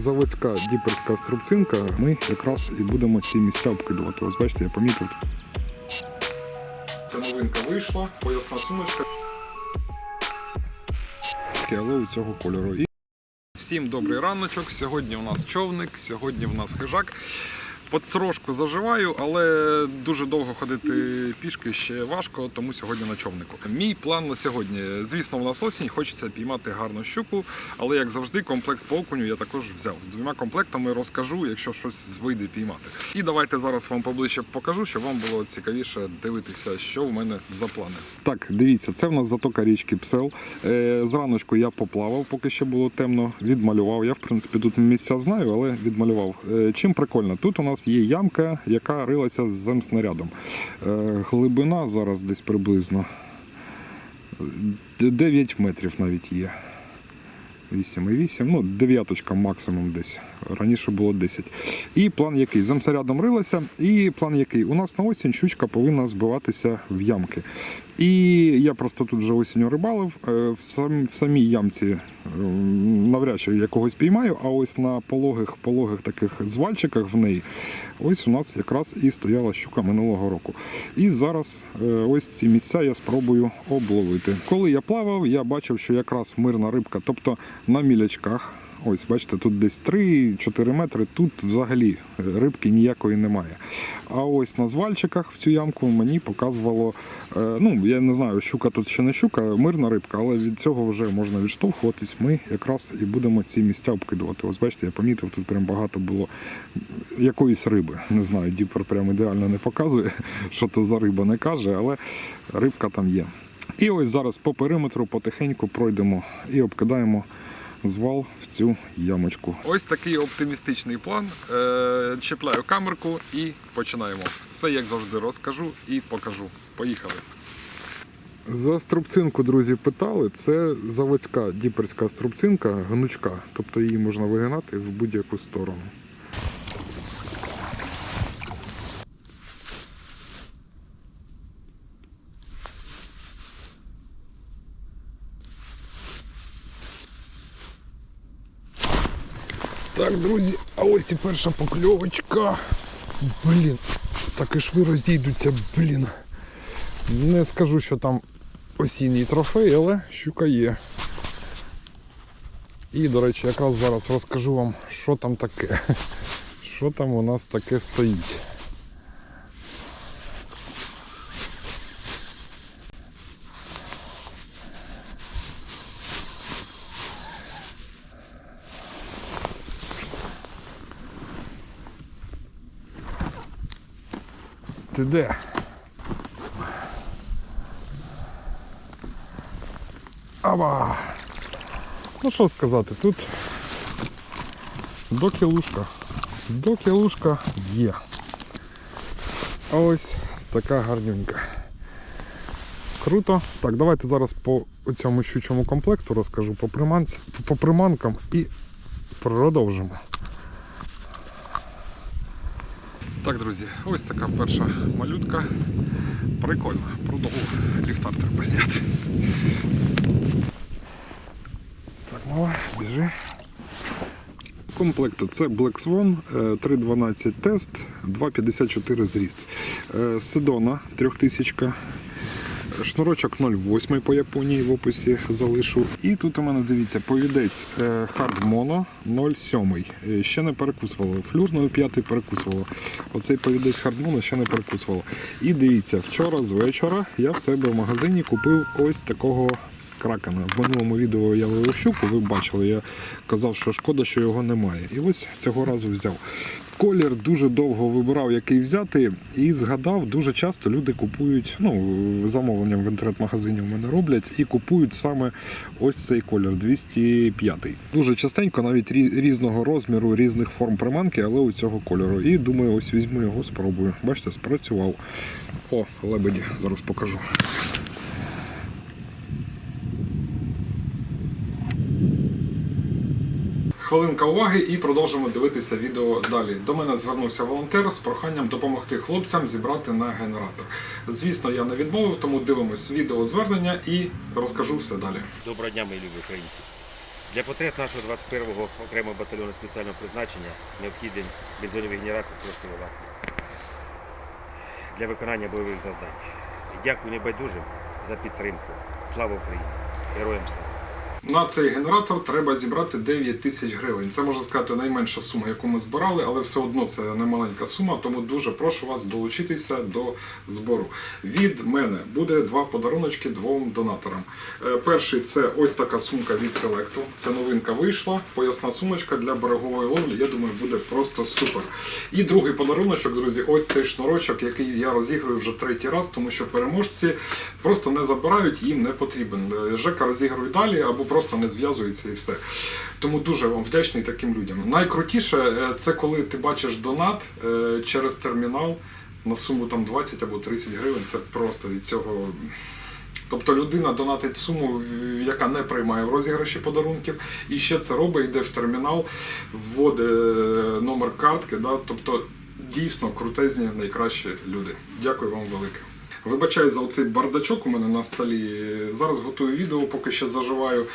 Заводська діперська струбцинка. Ми якраз і будемо ці місця обкидувати. Ось бачите, я помітив. Ця новинка вийшла, поясна сумочка. Але у цього кольору. Всім добрий раночок. Сьогодні у нас човник, сьогодні у нас хижак. Потрошку заживаю, але дуже довго ходити пішки ще важко, тому сьогодні на човнику. Мій план на сьогодні. Звісно, у нас осінь, хочеться піймати гарну щуку, але як завжди, комплект по окуню я також взяв. З двома комплектами розкажу, якщо щось вийде піймати. І давайте зараз вам поближче покажу, щоб вам було цікавіше дивитися, що в мене за плани. Так, дивіться, це в нас затока річки Псел. Е, зраночку я поплавав, поки ще було темно, відмалював. Я, в принципі, тут місця знаю, але відмалював. Е, чим прикольно? Тут у нас є ямка, яка рилася з земснарядом. Е, глибина зараз десь приблизно 9 метрів навіть є. 8,8, ну, дев'яточка максимум десь. Раніше було 10. І план який? Земсарядом рилася, і план який? У нас на осінь щучка повинна збиватися в ямки. І я просто тут вже осінню рибалив. е, В, самій ямці е, навряд чи я когось піймаю, а ось на пологих, пологих таких звальчиках в неї, ось у нас якраз і стояла щука минулого року. І зараз е, ось ці місця я спробую обловити. Коли я плавав, я бачив, що якраз мирна рибка, тобто на мілячках. Ось, бачите, тут десь 3-4 метри, тут взагалі рибки ніякої немає. А ось на звальчиках в цю ямку мені показувало, е, ну я не знаю, щука тут ще не щука, мирна рибка, але від цього вже можна відштовхуватись. Ми якраз і будемо ці місця обкидувати. Ось бачите, я помітив, тут прям багато було якоїсь риби. Не знаю, Діпер прям ідеально не показує, що то за риба не каже, але рибка там є. І ось зараз по периметру потихеньку пройдемо і обкидаємо звал в цю ямочку. Ось такий оптимістичний план. Е, Чіпляю камерку і починаємо. Все як завжди розкажу і покажу. Поїхали. За струбцинку, друзі, питали. Це заводська діперська струбцинка гнучка, тобто її можна вигинати в будь-яку сторону. Так, друзі, а ось і перша покльовочка. Блін, так і шви розійдуться, блін. Не скажу, що там осінній трофей, але щука є. І, до речі, якраз зараз розкажу вам, що там таке. Що там у нас таке стоїть. Ти де? Аба! Ну що сказати, тут до кілушка. До кілушка є. А ось така гарнюнька. Круто. Так, давайте зараз по цьому щучому комплекту розкажу по приманкам і продовжимо. Так, друзі, ось така перша малютка. Прикольно. Правда, ліхтар треба зняти. Так, мала, біжи. Комплекту це Black Swan, е, 3.12 тест, 2.54 зріст. Е, Седона 3000. Шнурочок 0,8 по Японії в описі залишу. І тут у мене дивіться повідець е, Hard Mono 0,7. Е, Ще не перекусувало. Флюр 0,5 перекусувало. Оцей повідець Hard ще не перекусувало. І дивіться, вчора з вечора я в себе в магазині купив ось такого кракена. В минулому відео я ловив щуку, ви бачили, я казав, що шкода, що його немає. І ось цього разу взяв. Колір дуже довго вибирав, який взяти, і згадав, дуже часто люди купують, ну, замовленням в інтернет-магазині в мене роблять, і купують саме ось цей колір 205. Дуже частенько, навіть різного розміру, різних форм приманки, але у цього кольору. І думаю, ось візьму його, спробую. Бачите, спрацював. О, лебеді, зараз покажу. Хвилинка уваги і продовжимо дивитися відео далі. До мене звернувся волонтер з проханням допомогти хлопцям зібрати на генератор. Звісно, я не відмовив, тому дивимось відео звернення і розкажу все далі. Доброго дня, мої любі українці. Для потреб нашого 21-го окремого батальйону спеціального призначення необхідний бензиновий генератор трошки вилак для виконання бойових завдань. Дякую небайдужим за підтримку. Слава Україні! Героям слава! На цей генератор треба зібрати 9 тисяч гривень. Це можна сказати найменша сума, яку ми збирали, але все одно це не маленька сума, тому дуже прошу вас долучитися до збору. Від мене буде два подаруночки двом донаторам. Е, Перший це ось така сумка від Selecto. Це новинка вийшла. Поясна сумочка для берегової ловлі. Я думаю, буде просто супер. І другий подаруночок, друзі, ось цей шнурочок, який я розіграю вже третій раз, тому що переможці просто не забирають, їм не потрібен. Е, Жека розігрує далі або просто не зв'язується і все. Тому дуже вам вдячний таким людям. Найкрутіше е, це коли ти бачиш донат е, через термінал на суму там 20 або 30 гривень. Це просто від цього. Тобто людина донатить суму, яка не приймає в розіграші подарунків, і ще це робить, йде в термінал, вводить е, номер картки. Да? Тобто дійсно крутезні, найкращі люди. Дякую вам велике. Вибачаю за оцей бардачок у мене на столі. Зараз готую відео, поки ще заживаю,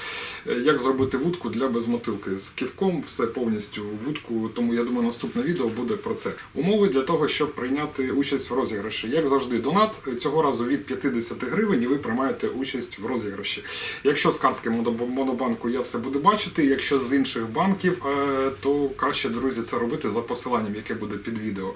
е, як зробити вудку для безмотилки з ківком, все повністю вудку. Тому я думаю, наступне відео буде про це. Умови для того, щоб прийняти участь в розіграші. Як завжди, донат цього разу від 50 гривень, і ви приймаєте участь в розіграші. Якщо з картки Моно- Монобанку я все буду бачити, якщо з інших банків, е, то краще, друзі, це робити за посиланням, яке буде під відео,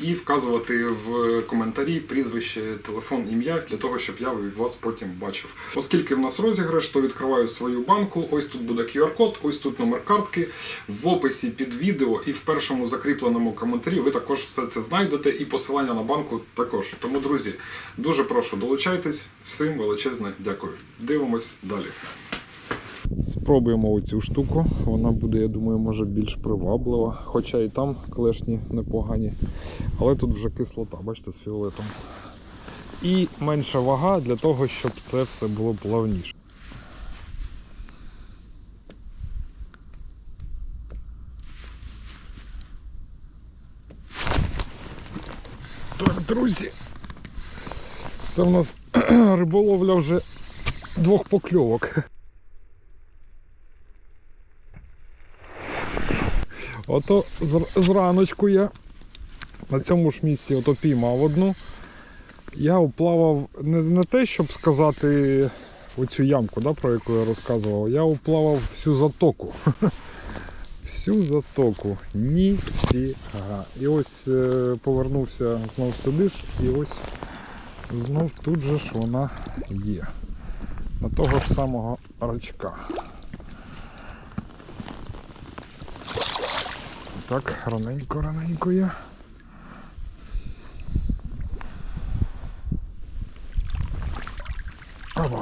і вказувати в коментарі прізвище, телефон, ім'я для того, щоб я вас потім бачив. Оскільки в нас розіграш, то відкриваю свою банку. Ось тут буде QR-код, ось тут номер картки. В описі під відео і в першому закріпленому коментарі ви також все це знайдете, і посилання на банку також. Тому, друзі, дуже прошу долучайтесь. Всім величезне дякую. Дивимось далі. Спробуємо оцю штуку. Вона буде, я думаю, може більш приваблива. Хоча і там клешні непогані. Але тут вже кислота, бачите, з фіолетом. І менша вага для того, щоб це все було плавніше. Так, друзі. Це в нас риболовля вже двох покльовок. Ото зр- зраночку я на цьому ж місці ото піймав одну. Я оплавав не, не те, щоб сказати оцю ямку, да, про яку я розказував, я оплавав всю затоку. Всю затоку. Ніфіга. І ось е, повернувся знов сюди ж, і ось знов тут же ж вона є. На того ж самого рачка. Так, раненько, раненько є.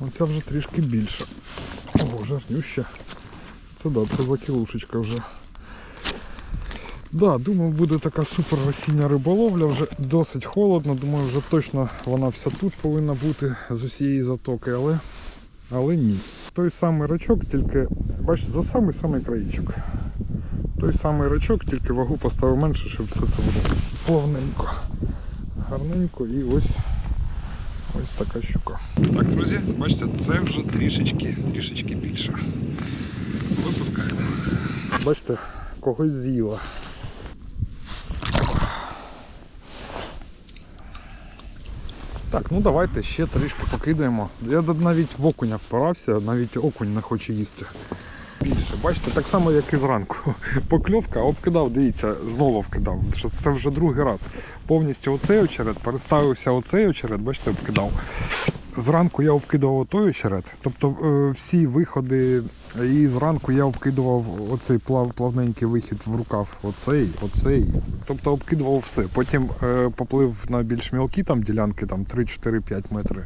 Оця вже трішки більше. Ого, жирнюща. Це да, це закілушечка вже. Да, думав, буде така супер осіння риболовля, вже досить холодно, думаю, вже точно вона вся тут повинна бути з усієї затоки, але, але ні. Той самий рачок, тільки, бачите, за самий самий країчок. Той самий рачок, тільки вагу поставив менше, щоб все це було плавненько. Гарненько і ось ось така щука. Так, друзі, бачите, це вже трішечки, трішечки більше. Випускаємо. Бачите, когось з'їла. Так, ну давайте ще трішки покидаємо. Я навіть в окуня впирався, навіть окунь не хоче їсти. Більше. Бачите, так само, як і зранку. Покльовка, обкидав, дивіться, знову вкидав. Це вже другий раз. Повністю оцей очерет, переставився оцей очерет, бачите, обкидав. Зранку я обкидував той очерет. Тобто е, всі виходи, і зранку я обкидував оцей плав, плавненький вихід в рукав. Оцей, оцей. Тобто обкидував все. Потім е, поплив на більш мілкі там ділянки, там 3-4-5 метри.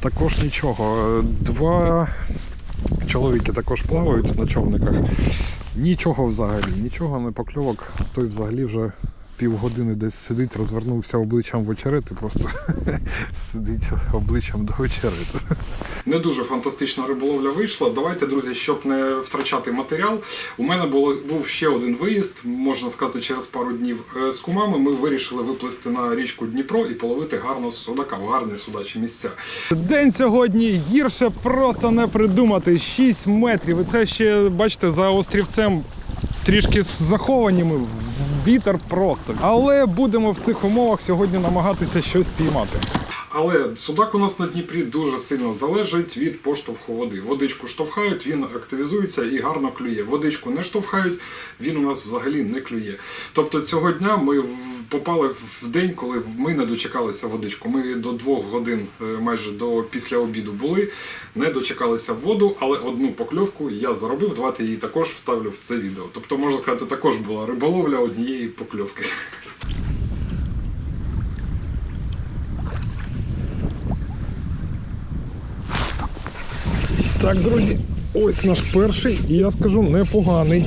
Також нічого. Е, Два чоловіки також плавають на човниках. Нічого взагалі, нічого не покльовок, той взагалі вже півгодини десь сидить, розвернувся обличчям в очерети, просто сидить обличчям до очерету. Не дуже фантастична риболовля вийшла. Давайте, друзі, щоб не втрачати матеріал. У мене було, був ще один виїзд, можна сказати, через пару днів Е, з кумами. Ми вирішили виплисти на річку Дніпро і половити гарного судака в гарні судачі місця. День сьогодні гірше просто не придумати. 6 метрів. І це ще, бачите, за острівцем трішки заховані ми. Вітер просто. Але будемо в цих умовах сьогодні намагатися щось піймати. Але судак у нас на Дніпрі дуже сильно залежить від поштовху води. Водичку штовхають, він активізується і гарно клює. Водичку не штовхають, він у нас взагалі не клює. Тобто цього дня ми попали в день, коли ми не дочекалися водичку. Ми до двох годин е, майже до після обіду були, не дочекалися воду, але одну покльовку я заробив. Давайте її також вставлю в це відео. Тобто, можна сказати, також була риболовля однієї покльовки. Так, друзі, ось наш перший, і я скажу непоганий.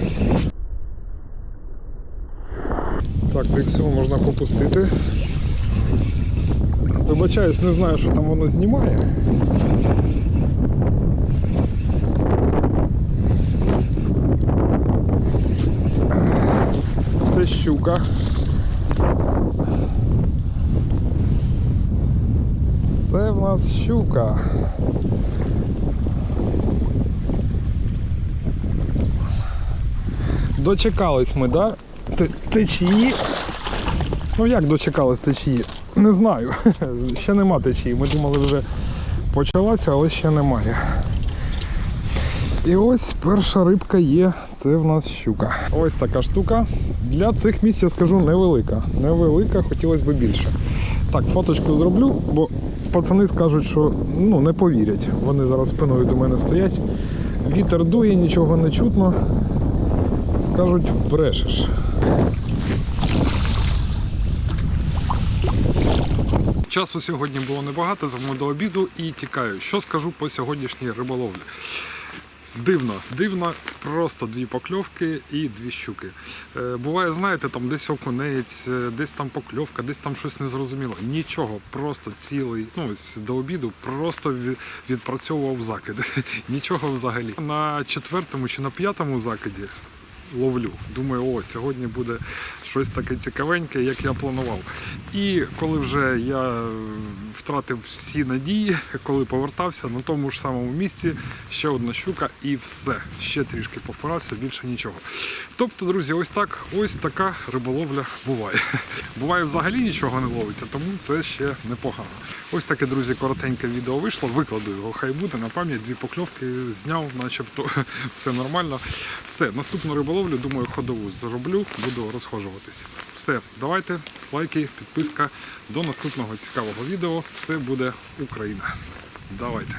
Так, фіксио можна попустити. Вибачаюсь, не знаю, що там воно знімає. Це щука. Це в нас щука. Дочекались ми, да? Течії. Ну як дочекались течії? Не знаю. Ще нема течії. Ми думали вже почалася, але ще немає. І ось перша рибка є, це в нас щука. Ось така штука. Для цих місць я скажу невелика. Невелика, хотілося б більше. Так, фоточку зроблю, бо пацани скажуть, що ну, не повірять. Вони зараз спиною до мене стоять. Вітер дує, нічого не чутно. Скажуть, брешеш. Часу сьогодні було небагато, тому до обіду і тікаю. Що скажу по сьогоднішній риболовлі? Дивно, дивно, просто дві покльовки і дві щуки. Е, буває, знаєте, там десь окунець, е, десь там покльовка, десь там щось незрозуміло. Нічого, просто цілий, ну ось до обіду просто відпрацьовував закиди. Нічого взагалі. На четвертому чи на п'ятому закиді ловлю. Думаю, о, сьогодні буде щось таке цікавеньке, як я планував. І коли вже я втратив всі надії, коли повертався на тому ж самому місці, ще одна щука і все. Ще трішки повпирався, більше нічого. Тобто, друзі, ось так, ось така риболовля буває. Буває взагалі нічого не ловиться, тому це ще непогано. Ось таке, друзі, коротеньке відео вийшло. Викладу його, хай буде на пам'ять. Дві покльовки зняв, начебто все нормально. Все, наступну риболовлю, думаю, ходову зроблю, буду розхожуватись. Все, давайте, лайки, підписка. До наступного цікавого відео. Все буде Україна. Давайте.